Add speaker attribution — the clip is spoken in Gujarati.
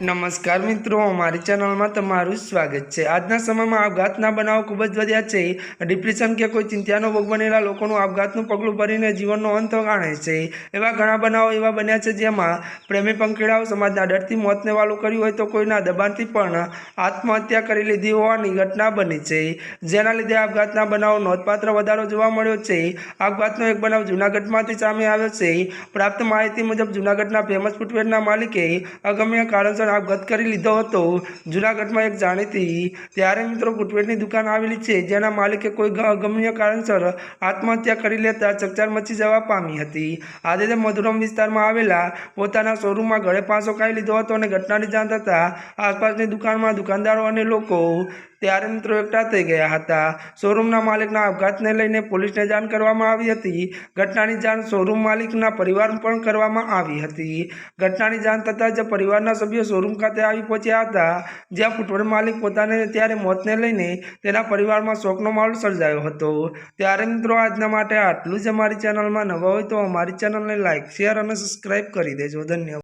Speaker 1: નમસ્કાર મિત્રો, અમારી ચેનલમાં તમારું સ્વાગત છે. આજના સમયમાં આપઘાતના બનાવો ખૂબ જ વધ્યા છે. ડિપ્રેશન કે કોઈ ચિંતાનો ભોગ બનેલા લોકોનું આપઘાતનું પગલું ભરીને જીવનનો અંત ગાણે છે. એવા ઘણા બનાવો એવા બન્યા છે જેમાં પ્રેમી પંખીડાઓ સમાજના ડરથી મોતને વાલું કર્યું હોય તો કોઈના દબાણથી પણ આત્મહત્યા કરી લીધી હોવાની ઘટના બની છે. જેના લીધે આપઘાતના બનાવો નોંધપાત્ર વધારો જોવા મળ્યો છે. આપઘાતનો એક બનાવ જૂનાગઢમાંથી સામે આવ્યો છે. પ્રાપ્ત માહિતી મુજબ જૂનાગઢના ફેમસ ફૂટવેરના માલિકે અગમ્ય કારણસર આપઘાત કરી લીધો હતો. જૂનાગઢમાં એક જાણીતી ત્યારે મિત્રો ફૂટવેરની દુકાન આવેલી છે, જેના માલિકે કોઈ ગમ્ય કારણસર આત્મહત્યા કરી લેતા ચકચાર મચી જવા પામી હતી. આજે તે મધુરમ વિસ્તારમાં આવેલા પોતાના શોરૂમમાં ગળે પાંસો ખાઈ લીધો હતો અને ઘટનાની જાણ થતાં આસપાસની દુકાનમાં દુકાનદારો અને લોકો ત્યારે મિત્રો એકઠા થઈ ગયા હતા. શોરૂમના માલિકના આપઘાતને લઈને પોલીસને જાણ કરવામાં આવી હતી. ઘટનાની જાણ શોરૂમ માલિકના પરિવાર પણ કરવામાં આવી હતી. ઘટનાની જાણ થતાં જ પરિવારના સભ્યો શોરૂમ ખાતે આવી પહોંચ્યા હતા, જ્યાં ફૂટવેર માલિક પોતાને ત્યારે મોતને લઈને તેના પરિવારમાં શોકનો માહોલ સર્જાયો હતો. ત્યારે મિત્રો, આજના માટે આટલું જ અમારી ચેનલમાં નવા હોય તો અમારી ચેનલને લાઇક શેર અને સબસ્ક્રાઈબ કરી દેજો. ધન્યવાદ.